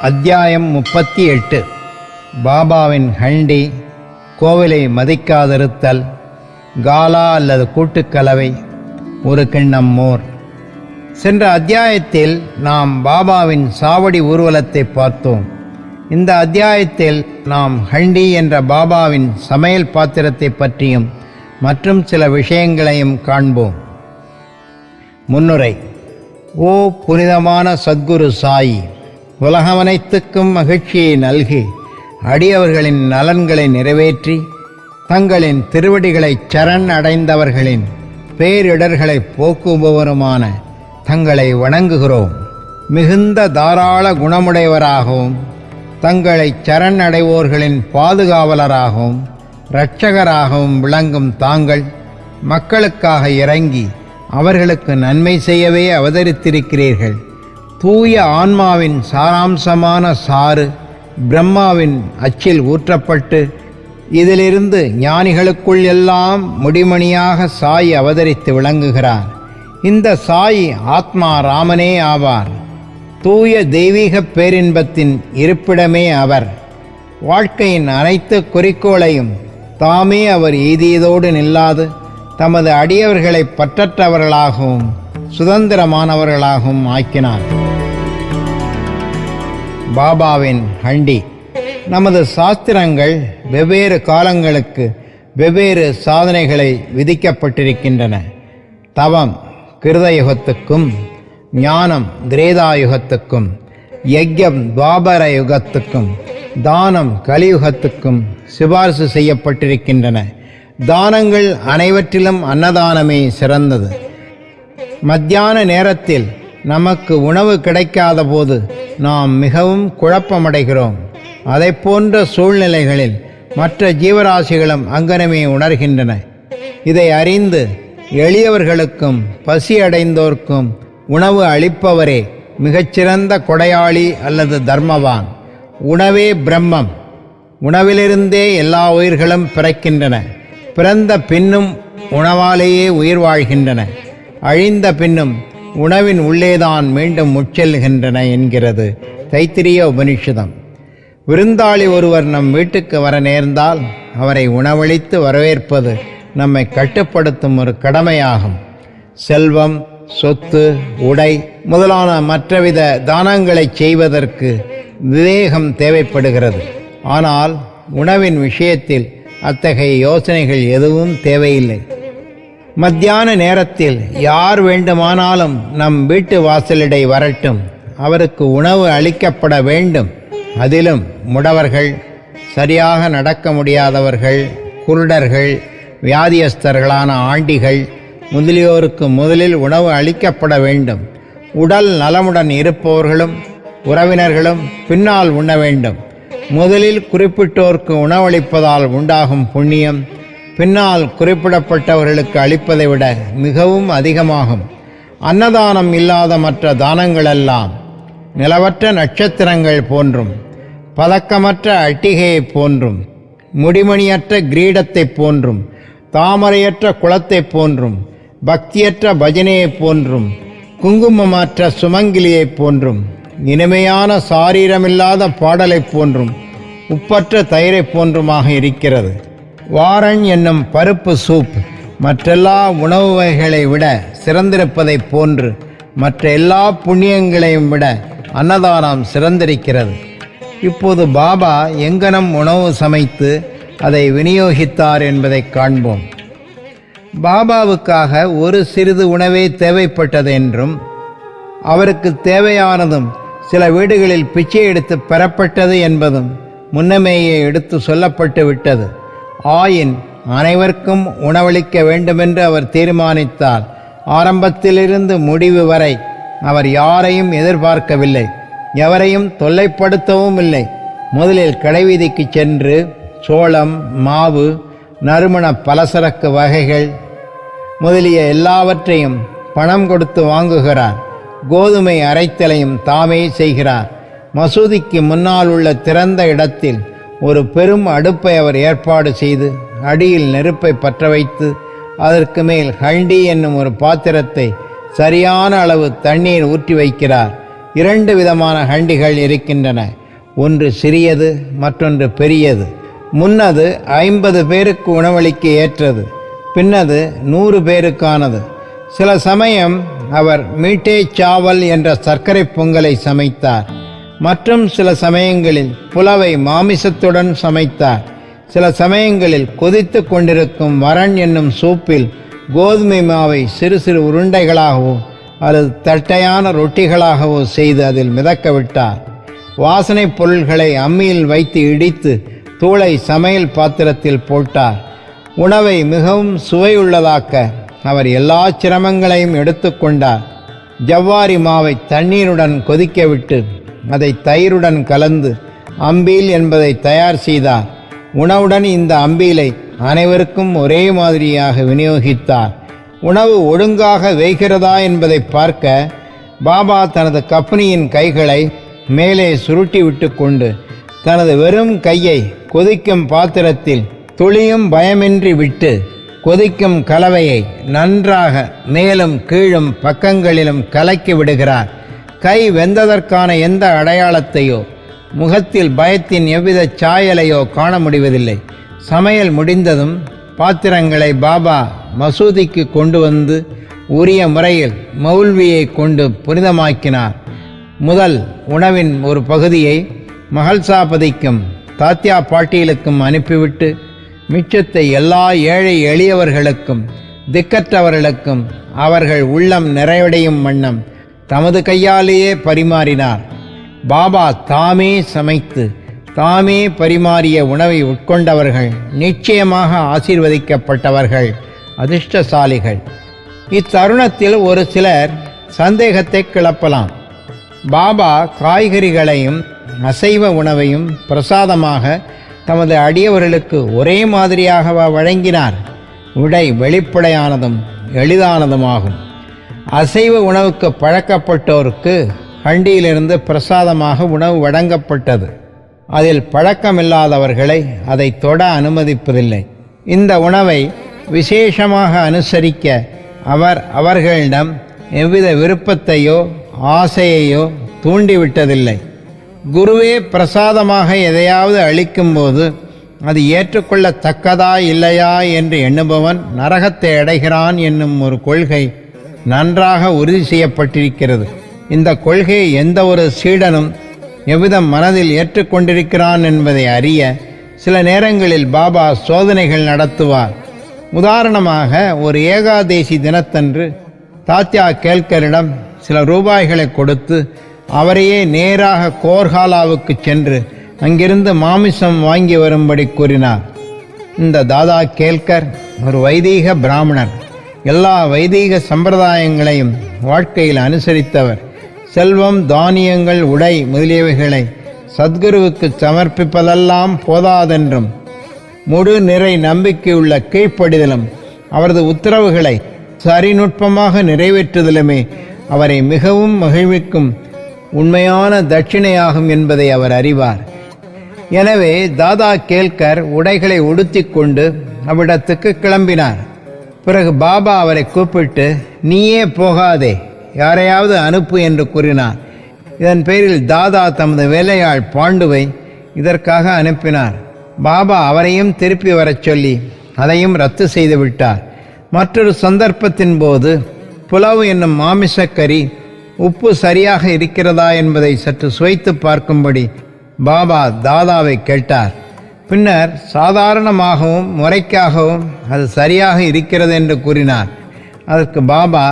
அத்தியாயம் முப்பத்தி எட்டு. பாபாவின் ஹண்டி கோவிலை மதிக்காதிருத்தல் காலா அல்லது கூட்டுக்கலவை ஒரு கிண்ணம் மோர். சென்ற அத்தியாயத்தில் நாம் பாபாவின் சாவடி ஊர்வலத்தை பார்த்தோம். இந்த அத்தியாயத்தில் நாம் ஹண்டி என்ற பாபாவின் சமையல் பாத்திரத்தை பற்றியும் மற்றும் சில விஷயங்களையும் காண்போம். முன்னுரை ஓ புனிதமான சத்குரு சாயி உலகமனைத்துக்கும் மகிழ்ச்சியை நல்கி அடியவர்களின் நலன்களை நிறைவேற்றி தங்களின் திருவடிகளை சரண் அடைந்தவர்களின் பேரிடர்களை போக்குபவருமான தங்களை வணங்குகிறோம். மிகுந்த தாராள குணமுடையவராகவும் தங்களை சரண் அடைவோர்களின் பாதுகாவலராகவும் இரட்சகராகவும் விளங்கும் தாங்கள் மக்களுக்காக இறங்கி அவர்களுக்கு நன்மை செய்யவே அவதரித்திருக்கிறீர்கள். தூய ஆன்மாவின் சாராம்சமான சாறு பிரம்மாவின் அச்சில் ஊற்றப்பட்டு இதிலிருந்து ஞானிகளுக்குள் எல்லாம் முடிமணியாக சாய் அவதரித்து விளங்குகிறார். இந்த சாய் ஆத்மா ராமனே ஆவார். தூய தெய்வீக பேரின்பத்தின் இருப்பிடமே அவர். வாழ்க்கையின் அனைத்து குறிக்கோளையும் தாமே அவர் எய்தியதோடு நில்லாது தமது அடியவர்களை பற்றற்றவர்களாகவும் சுதந்திரமானவர்களாகவும் ஆக்கினார். பாபாவின் ஹண்டி. நமது சாஸ்திரங்கள் வெவ்வேறு காலங்களுக்கு வெவ்வேறு சாதனைகளை விதிக்கப்பட்டிருக்கின்றன. தவம் கிருதயுகத்துக்கும் ஞானம் திரேதாயுகத்துக்கும் யஜ்யம் துவாபர யுகத்துக்கும் தானம் கலியுகத்துக்கும் சிபாரிசு செய்யப்பட்டிருக்கின்றன. தானங்கள் அனைவற்றிலும் அன்னதானமே சிறந்தது. மத்தியான நேரத்தில் நமக்கு உணவு கிடைக்காத போது நாம் மிகவும் குழப்பமடைகிறோம். அதை போன்ற சூழ்நிலைகளில் மற்ற ஜீவராசிகளும் அங்கனமே உணர்கின்றன. இதை அறிந்து எளியவர்களுக்கும் பசி அடைந்தோர்க்கும் உணவு அளிப்பவரே மிகச்சிறந்த கொடையாளி அல்லது தர்மவான். உணவே பிரம்மம். உணவிலிருந்தே எல்லா உயிர்களும் பிறக்கின்றன. பிறந்த பின்னும் உணவாலேயே உயிர் வாழ்கின்றன. அழிந்த பின்னும் உணவின் உள்ளேதான் மீண்டும் முச்செல்கின்றன என்கிறது. தைத்திரிய உபனிஷதம். விருந்தாளி ஒருவர் நம் வீட்டுக்கு வர நேர்ந்தால் அவரை உணவளித்து வரவேற்பது நம்மை கட்டுப்படுத்தும் ஒரு கடமையாகும். செல்வம் சொத்து உடை முதலான மற்றவித தானங்களைச் செய்வதற்கு விவேகம் தேவைப்படுகிறது. ஆனால் உணவின் விஷயத்தில் அத்தகைய யோசனைகள் எதுவும் தேவையில்லை. மத்தியான நேரத்தில் யார் வேண்டுமானாலும் நம் வீட்டு வாசலிடை வரட்டும். அவருக்கு உணவு அளிக்கப்பட வேண்டும். அதிலும் முடவர்கள் சரியாக நடக்க முடியாதவர்கள் குருடர்கள் வியாதியஸ்தர்களான ஆண்டிகள் முதலியோருக்கு முதலில் உணவு அளிக்கப்பட வேண்டும். உடல் நலமுடன் இருப்பவர்களும் உறவினர்களும் பின்னால் உண்ண வேண்டும். முதலில் குறிப்பிட்டோருக்கு உணவளிப்பதால் உண்டாகும் புண்ணியம் பின்னால் குறிப்பிடப்பட்டவர்களுக்கு அளிப்பதை விட மிகவும் அதிகமாகும். அன்னதானம் இல்லாத மற்ற தானங்களெல்லாம் நிலவற்ற நட்சத்திரங்கள் போன்றும் பதக்கமற்ற அட்டிகையைப் போன்றும் முடிமணியற்ற கிரீடத்தைப் போன்றும் தாமரையற்ற குளத்தைப் போன்றும் பக்தியற்ற பஜனையைப் போன்றும் குங்குமமற்ற சுமங்கிலியைப் போன்றும் இனிமையான சாரீரமில்லாத பாடலைப் போன்றும் உப்பற்ற தயிரைப் போன்றுமாக இருக்கிறது. வாரன் என்னும் பருப்பு சூப் மற்றெல்லா உணவு வகைகளை விட சிறந்திருப்பதைப் போன்று மற்ற எல்லா புண்ணியங்களையும் விட அன்னதானம் சிறந்திருக்கிறது. இப்போது பாபா எங்கனம் உணவு சமைத்து அதை விநியோகித்தார் என்பதை காண்போம். பாபாவுக்காக ஒரு சிறிது உணவே தேவைப்பட்டது என்றும் அவருக்கு தேவையானதும் சில வீடுகளில் பிச்சை எடுத்து பெறப்பட்டது என்பதும் முன்னமேயே எடுத்து சொல்லப்பட்டு விட்டது. ஆயின் அனைவருக்கும் உணவளிக்க வேண்டுமென்று அவர் தீர்மானித்தார். ஆரம்பத்திலிருந்து முடிவு வரை அவர் யாரையும் எதிர்பார்க்கவில்லை. எவரையும் தொல்லைப்படுத்தவும் இல்லை. முதலில் கடைவீதிக்கு சென்று சோளம் மாவு நறுமண பலசரக்கு வகைகள் முதலிய எல்லாவற்றையும் பணம் கொடுத்து வாங்குகிறார். கோதுமை அரைத்தலையும் தாமே செய்கிறார். மசூதிக்கு முன்னால் உள்ள திறந்த இடத்தில் ஒரு பெரும் அடுப்பை அவர் ஏற்பாடு செய்து அடியில் நெருப்பை பற்ற வைத்து அதற்கு மேல் ஹண்டி என்னும் ஒரு பாத்திரத்தை சரியான அளவு தண்ணீர் ஊற்றி வைக்கிறார். இரண்டு விதமான ஹண்டிகள் இருக்கின்றன. ஒன்று சிறியது மற்றொன்று பெரியது. முன்னது ஐம்பது பேருக்கு உணவளிக்க ஏற்றது. பின்னது நூறு பேருக்கானது. சில சமயம் அவர் மீட்டே சாவல் என்ற சர்க்கரை பொங்கலை சமைத்தார். மற்றும் சில சமயங்களில் புலவை மாமிசத்துடன் சமைத்தார். சில சமயங்களில் கொதித்து கொண்டிருக்கும் வரன் என்னும் சூப்பில் கோதுமை மாவை சிறு சிறு உருண்டைகளாகவோ அல்லது தட்டையான ரொட்டிகளாகவோ செய்து அதில் மிதக்க விட்டார். வாசனைப் பொருள்களை அம்மியில் வைத்து இடித்து தூளை சமையல் பாத்திரத்தில் போட்டார். உணவை மிகவும் சுவையுள்ளதாக்க அவர் எல்லா சிரமங்களையும் எடுத்துக்கொண்டார் ஜவ்வாரி மாவை தண்ணீருடன் கொதிக்க விட்டு அதை தயிருடன் கலந்து அம்பீல் என்பதை தயார் செய்தார். உணவுடன் இந்த அம்பீலை அனைவருக்கும் ஒரே மாதிரியாக விநியோகித்தார். உணவு ஒழுங்காக வேகிறதா என்பதை பார்க்க பாபா தனது கப்னியின் கைகளை மேலே சுருட்டி விட்டு கொண்டு தனது வெறும் கையை கொதிக்கும் பாத்திரத்தில் துளியும் பயமின்றி விட்டு கொதிக்கும் கலவையை நன்றாக மேலும் கீழும் பக்கங்களிலும் கலக்கி விடுகிறார். கை வெந்ததற்கான எந்த அடையாளத்தையோ முகத்தில் பயத்தின் எவ்வித சாயலையோ காண முடிவதில்லை. சமையல் முடிந்ததும் பாத்திரங்களை பாபா மசூதிக்கு கொண்டு வந்து உரிய முறையில் மௌல்வியை கொண்டு புனிதமாக்கினார். முதல் உணவின் ஒரு பகுதியை மகள்சாபதிக்கும் தாத்தியா பாட்டீலுக்கும் அனுப்பிவிட்டு மிச்சத்தை எல்லா ஏழை எளியவர்களுக்கும் திக்கற்றவர்களுக்கும் அவர்கள் உள்ளம் நிறைவடையும் வண்ணம் தமது கையாலேயே பரிமாறினார். பாபா தாமே சமைத்து தாமே பரிமாறிய உணவை உட்கொண்டவர்கள் நிச்சயமாக ஆசீர்வதிக்கப்பட்டவர்கள் அதிர்ஷ்டசாலிகள். இத்தருணத்தில் ஒரு சிலர் சந்தேகத்தை கிளப்பலாம். பாபா காய்கறிகளையும் அசைவ உணவையும் பிரசாதமாக தமது அடியவர்களுக்கு ஒரே மாதிரியாகவா வழங்கினார். விடை வெளிப்படையானதும் எளிதானதுமாகும். அசைவ உணவுக்கு பழக்கப்பட்டோருக்கு ஹண்டியிலிருந்து பிரசாதமாக உணவு வழங்கப்பட்டது. அதில் பழக்கமில்லாதவர்களை அதை தொட அனுமதிப்பதில்லை. இந்த உணவை விசேஷமாக அனுசரிக்க அவர் அவர்களிடம் எவ்வித விருப்பத்தையோ ஆசையையோ தூண்டிவிட்டதில்லை. குருவே பிரசாதமாக எதையாவது அளிக்கும்போது அது ஏற்றுக்கொள்ளத்தக்கதா இல்லையா என்று எண்ணுபவன் நரகத்தை அடைகிறான் என்னும் ஒரு கொள்கை நன்றாக உறுதி செய்யப்பட்டிருக்கிறது. இந்த கொள்கையை எந்த ஒரு சீடனும் எவ்விதம் மனதில் ஏற்றுக்கொண்டிருக்கிறான் என்பதை அறிய சில நேரங்களில் பாபா சோதனைகள் நடத்துவார். உதாரணமாக ஒரு ஏகாதேசி தினத்தன்று தாத்யா கேல்கரிடம் சில ரூபாய்களை கொடுத்து அவரையே நேராக கோர்ஹாலாவுக்கு சென்று அங்கிருந்து மாமிசம் வாங்கி வரும்படி கூறினார். இந்த தாதா கேல்கர் ஒரு வைதீக பிராமணர். எல்லா வைதீக சம்பிரதாயங்களையும் வாழ்க்கையில் அனுசரித்தவர். செல்வம் தானியங்கள் உடை முதலியவைகளை சத்குருவுக்கு சமர்ப்பிப்பதெல்லாம் போதாதென்றும் முழு நிறை நம்பிக்கையுள்ள கீழ்ப்படிதலும் அவரது உத்தரவுகளை சரிநுட்பமாக நிறைவேற்றுதலுமே அவரை மிகவும் மகிழ்விக்கும் உண்மையான தட்சிணையாகும் என்பதை அவர் அறிவார். எனவே தாதா கேல்கர் உடைகளை உடுத்திக்கொண்டு அவ்விடத்துக்கு கிளம்பினார். பிறகு பாபா அவரை கூப்பிட்டு நீயே போகாதே. யாரையாவது அனுப்பு என்று கூறினார் இதன் பேரில் தாதா தமது வேலையாள் பாண்டுவை இதற்காக அனுப்பினார். பாபா அவரையும் திருப்பி வரச் சொல்லி அதையும் ரத்து செய்து விட்டார். மற்றொரு சந்தர்ப்பத்தின் போது புலவு என்னும் மாமிசக்கறி உப்பு சரியாக இருக்கிறதா என்பதை சற்று சுவைத்து பார்க்கும்படி பாபா தாதாவை கேட்டார். பின்னர் சாதாரணமாகவும் முறைக்காகவும் அது சரியாக இருக்கிறது என்று கூறினார். அதற்கு பாபா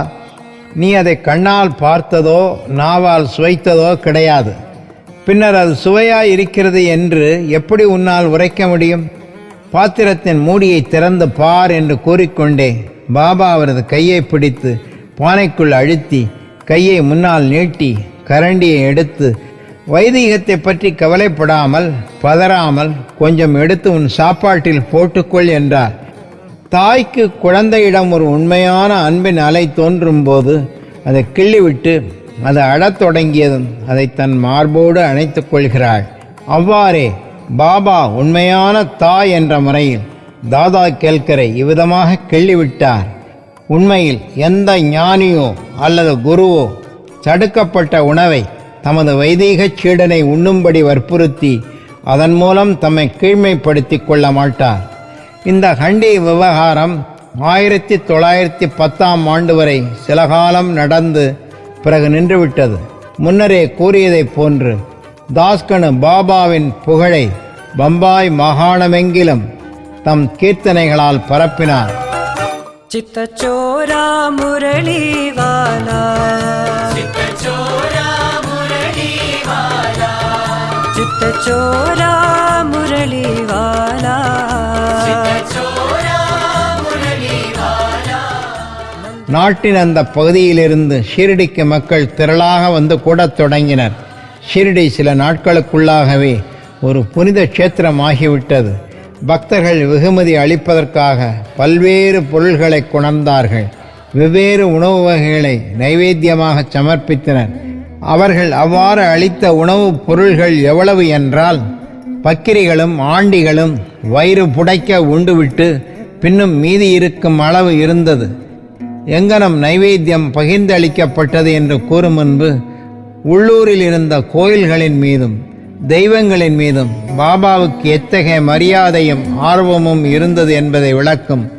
நீ அதை கண்ணால் பார்த்ததோ நாவால் சுவைத்ததோ கிடையாது. பின்னர் அது சுவையாய் இருக்கிறது என்று எப்படி உன்னால் உரைக்க முடியும்? பாத்திரத்தின் மூடியை திறந்து பார் என்று கூறிக்கொண்டே பாபா அவரது கையை பிடித்து பானைக்குள் அழுத்தி கையை முன்னால் நீட்டி கரண்டியை எடுத்து வைதிகத்தை பற்றி கவலைப்படாமல் பதறாமல் கொஞ்சம் எடுத்து உன் சாப்பாட்டில் போட்டுக்கொள் என்றார். தாய்க்கு குழந்தையிடம் ஒரு உண்மையான அன்பின் அலை தோன்றும் போது அதை கிள்ளிவிட்டு அது அழத் தொடங்கியதும் அதை தன் மார்போடு அணைத்து கொள்கிறாள். அவ்வாறே பாபா உண்மையான தாய் என்ற முறையில் தாதா கேல்கரை இவ்விதமாக கிள்ளிவிட்டார். உண்மையில் எந்த ஞானியோ அல்லது குருவோ தடுக்கப்பட்ட உணவை தமது வைதீகச் சீடனை உண்ணும்படி வற்புறுத்தி அதன் மூலம் தம்மை கீழ்மைப்படுத்தி கொள்ள மாட்டார். இந்த ஹண்டி விவகாரம் ஆயிரத்தி தொள்ளாயிரத்தி பத்தாம் ஆண்டு வரை சில காலம் நடந்து பிறகு நின்றுவிட்டது. முன்னரே கூறியதைப் போன்று தாஸ்கனு பாபாவின் புகழை பம்பாய் மாகாணமெங்கிலும் தம் கீர்த்தனைகளால் பரப்பினார். சித்தச்சோரா முரளிவாலா சித்தச்சோரா சித்தச்சோரா முரளிவாலா நாட்டின் அந்த பகுதியிலிருந்து ஷீரடிக்கு மக்கள் திரளாக வந்து கூடத் தொடங்கினர். ஷீரடி சில நாட்களுக்குள்ளாகவே ஒரு புனித க்ஷேத்திரம் ஆகிவிட்டது. பக்தர்கள் வெகுமதி அளிப்பதற்காக பல்வேறு பொருள்களை கொணர்ந்தார்கள் வெவ்வேறு உணவு வகைகளை நைவேத்தியமாக சமர்ப்பித்தனர். அவர்கள் அவ்வாறு அளித்த உணவுப் பொருள்கள் எவ்வளவு என்றால் பக்கிரிகளும் ஆண்டிகளும் வயிறு புடைக்க உண்டுவிட்டு பின்னும் மீதி இருக்கும் அளவு இருந்தது. எங்கனம் நைவேத்தியம் பகிர்ந்தளிக்கப்பட்டது என்று கூறும் முன்பு உள்ளூரில் இருந்த கோயில்களின் மீதும் தெய்வங்களின் மீதும் பாபாவுக்கு எத்தகைய மரியாதையும் ஆர்வமும் இருந்தது என்பதை விளக்கும்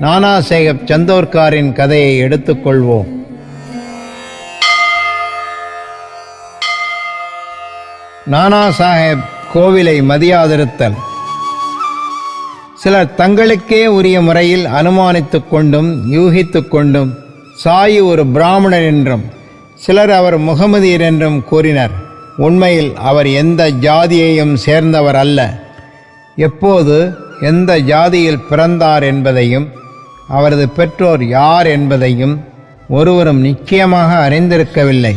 நானாசேகப் சந்தோர்காரின் கதையை எடுத்துக்கொள்வோம் நானா சாஹேப் கோவிலை மதியாதிருத்தல். சிலர் தங்களுக்கே உரிய முறையில் அனுமானித்து கொண்டும் யூகித்து கொண்டும் சாயி ஒரு பிராமணர் என்றும் சிலர் அவர் முகமதியர் என்றும் கூறினர். உண்மையில் அவர் எந்த ஜாதியையும் சேர்ந்தவர் அல்ல. எப்போது எந்த ஜாதியில் பிறந்தார் என்பதையும் அவரது பெற்றோர் யார் என்பதையும் ஒருவரும் நிச்சயமாக அறிந்திருக்கவில்லை.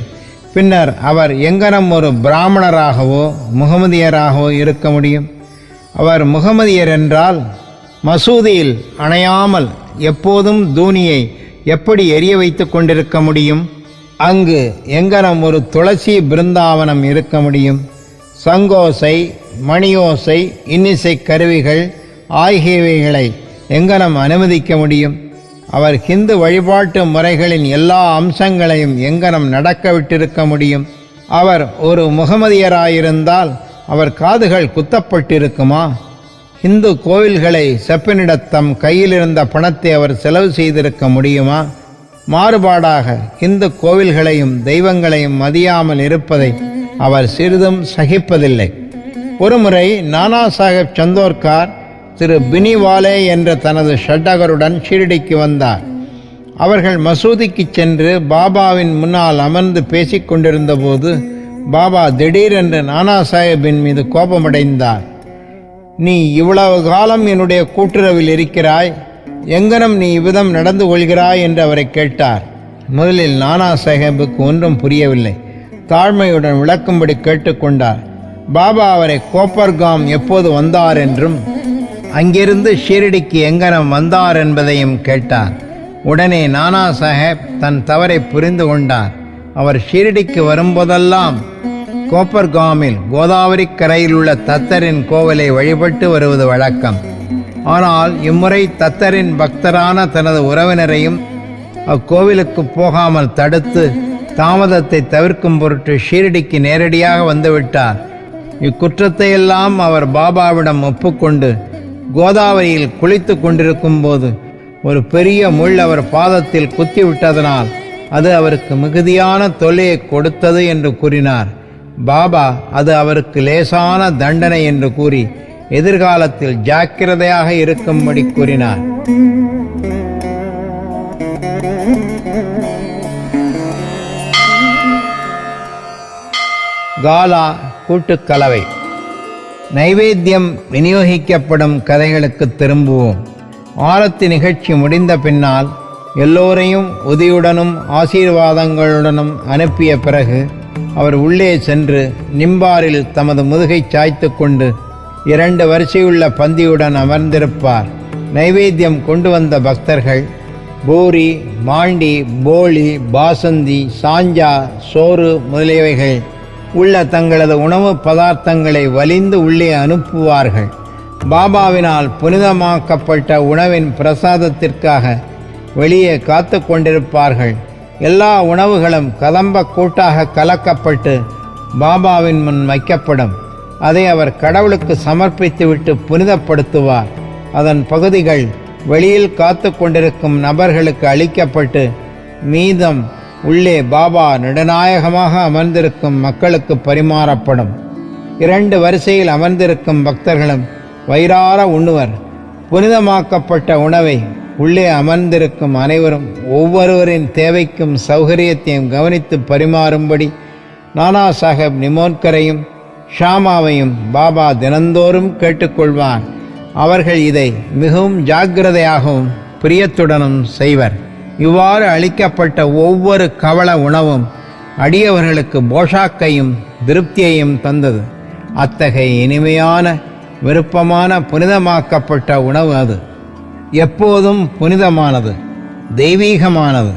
பின்னர் அவர் எங்கனம் ஒரு பிராமணராகவோ முகமதியராகவோ இருக்க முடியும். அவர் முகமதியர் என்றால் மசூதியில் அணையாமல் எப்போதும் தூணியை எப்படி எரிய வைத்து கொண்டிருக்க முடியும்? அங்கு எங்கனம் ஒரு துளசி பிருந்தாவனம் இருக்க முடியும். சங்கோசை மணியோசை இன்னிசை கருவிகள் ஆகியவைகளை எங்கனம் அனுமதிக்க முடியும். அவர் ஹிந்து வழிபாட்டு முறைகளின் எல்லா அம்சங்களையும் எங்கனம் நடக்க விட்டிருக்க முடியும். அவர் ஒரு முகமதியராயிருந்தால் அவர் காதுகள் குத்தப்பட்டிருக்குமா? இந்து கோவில்களை செப்பனிடத் தம் கையிலிருந்த பணத்தை அவர் செலவு செய்திருக்க முடியுமா? மாறுபாடாக இந்து கோவில்களையும் தெய்வங்களையும் மதியாமல் இருப்பதை அவர் சிறிதும் சகிப்பதில்லை. ஒருமுறை நானா சாஹேப் சந்தோர்கார் திரு பினிவாலே என்ற தனது ஷட்டகருடன் ஷிரடிக்கு வந்தார். அவர்கள் மசூதிக்கு சென்று பாபாவின் முன்னால் அமர்ந்து பேசிக் கொண்டிருந்தபோது பாபா திடீரென்று நானா சாஹேபின் மீது கோபமடைந்தார். நீ இவ்வளவு காலம் என்னுடைய கூட்டுறவில் இருக்கிறாய். எங்கனம் நீ இவ்விதம் நடந்து கொள்கிறாய்? என்று அவரை கேட்டார். முதலில் நானா சாஹேபுக்கு ஒன்றும் புரியவில்லை. தாழ்மையுடன் விளக்கும்படி கேட்டுக்கொண்டார் பாபா அவரை கோப்பர்காம் எப்போது வந்தார் என்றும் அங்கிருந்து ஷீரடிக்கு எங்கனம் வந்தார் என்பதையும் கேட்டார். உடனே நானா சாஹேப் தன் தவறை புரிந்து கொண்டார். அவர் ஷீரடிக்கு வரும்போதெல்லாம் கோப்பர்காமில் கோதாவரி கரையில் உள்ள தத்தரின் கோவிலை வழிபட்டு வருவது வழக்கம். ஆனால் இம்முறை தத்தரின் பக்தரான தனது உறவினரையும் அக்கோவிலுக்கு போகாமல் தடுத்து தாமதத்தை தவிர்க்கும் பொருட்டு ஷீரடிக்கு நேரடியாக வந்துவிட்டார். இக்குற்றத்தையெல்லாம் அவர் பாபாவிடம் ஒப்புக்கொண்டு கோதாவரியில் குளித்து கொண்டிருக்கும் போது ஒரு பெரிய முள் அவர் பாதத்தில் குத்திவிட்டதனால் அது அவருக்கு மிகுதியான தொல்லையை கொடுத்தது என்று கூறினார். பாபா அது அவருக்கு லேசான தண்டனை என்று கூறி எதிர்காலத்தில் ஜாக்கிரதையாக இருக்கும்படி கூறினார். காலா கூட்டுக்கலவை நைவேத்தியம் விநியோகிக்கப்படும் கதைகளுக்கு திரும்புவோம். ஆரத்தி நிகழ்ச்சி முடிந்த பின்னால் எல்லோரையும் உதியுடனும் ஆசீர்வாதங்களுடனும் அனுப்பிய பிறகு அவர் உள்ளே சென்று நிம்பாரில் தமது முதுகை சாய்த்து கொண்டு இரண்டு வரிசையுள்ள பந்தியுடன் அமர்ந்திருப்பார். நைவேத்தியம் கொண்டு வந்த பக்தர்கள் பூரி மாண்டி போலி பாசந்தி சாஞ்சா சோறு முதலியவைகள் உள்ள தங்களது உணவு பதார்த்தங்களை வலிந்து உள்ளே அனுப்புவார்கள். பாபாவினால் புனிதமாக்கப்பட்ட உணவின் பிரசாதத்திற்காக வெளியே காத்து கொண்டிருப்பார்கள். எல்லா உணவுகளும் கதம்ப கூட்டாக கலக்கப்பட்டு பாபாவின் முன் வைக்கப்படும். அதை அவர் கடவுளுக்கு சமர்ப்பித்துவிட்டு புனிதப்படுத்துவார். அதன் பகுதிகள் வெளியில் காத்து கொண்டிருக்கும் நபர்களுக்கு அளிக்கப்பட்டு மீதம் உள்ளே பாபா நடுநாயகமாக அமர்ந்திருக்கும் மக்களுக்கு பரிமாறப்படும். இரண்டு வரிசையில் அமர்ந்திருக்கும் பக்தர்களும் வயிறார உண்ணுவர். புனிதமாக்கப்பட்ட உணவை உள்ளே அமர்ந்திருக்கும் அனைவரும் ஒவ்வொருவரின் தேவைக்கும் சௌகரியத்தையும் கவனித்து பரிமாறும்படி நானா சாஹேப் நிமோன்கரையும் ஷாமாவையும் பாபா தினந்தோறும் கேட்டுக்கொள்வார். அவர்கள் இதை மிகவும் ஜாக்கிரதையாகவும் பிரியத்துடனும் செய்வர். இவ்வாறு அளிக்கப்பட்ட ஒவ்வொரு கவள உணவும் அடியவர்களுக்கு போஷாக்கையும் திருப்தியையும் தந்தது. அத்தகைய இனிமையான விருப்பமான புனிதமாக்கப்பட்ட உணவு அது. எப்போதும் புனிதமானது தெய்வீகமானது.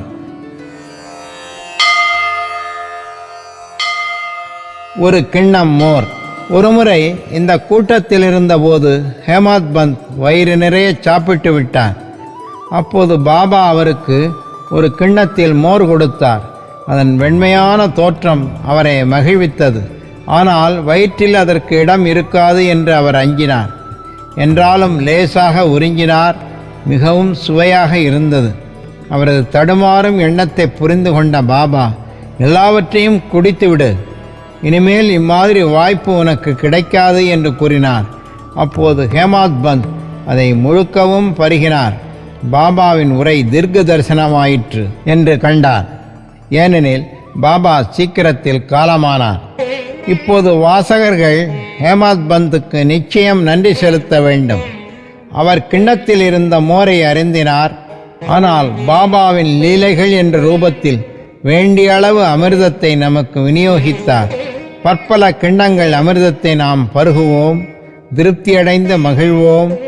ஒரு கிண்ணம் மோர். ஒருமுறை இந்த கூட்டத்தில் இருந்தபோது ஹேமாத் பந்த் வயிறு நிறைய சாப்பிட்டு விட்டார் அப்போது பாபா அவருக்கு ஒரு கிண்ணத்தில் மோர் கொடுத்தார். அதன் வெண்மையான தோற்றம் அவரை மகிழ்வித்தது. ஆனால் வயிற்றில் அதற்கு இடம் இருக்காது என்று அவர் அஞ்சினார். என்றாலும் லேசாக உறிஞ்சினார். மிகவும் சுவையாக இருந்தது. அவரது தடுமாறும் எண்ணத்தை புரிந்து கொண்ட பாபா எல்லாவற்றையும் குடித்துவிடு. இனிமேல் இம்மாதிரி வாய்ப்பு உனக்கு கிடைக்காது என்று கூறினார். அப்போது ஹேமாத் பந்த் அதை முழுக்கவும் பருகினார். பாபாவின் உரை தீர்க்க தரிசனமாயிற்று என்று கண்டார். ஏனெனில் பாபா சீக்கிரத்தில் காலமானார். இப்போது வாசகர்கள் ஹேமாத் பந்துக்கு நிச்சயம் நன்றி செலுத்த வேண்டும். அவர் கிண்ணத்தில் இருந்த மோரை அருந்தினார். ஆனால் பாபாவின் லீலைகள் என்ற ரூபத்தில் வேண்டிய அளவு அமிர்தத்தை நமக்கு விநியோகித்தார். பற்பல கிண்ணங்கள் அமிர்தத்தை நாம் பருகுவோம் திருப்தியடைந்து மகிழ்வோம்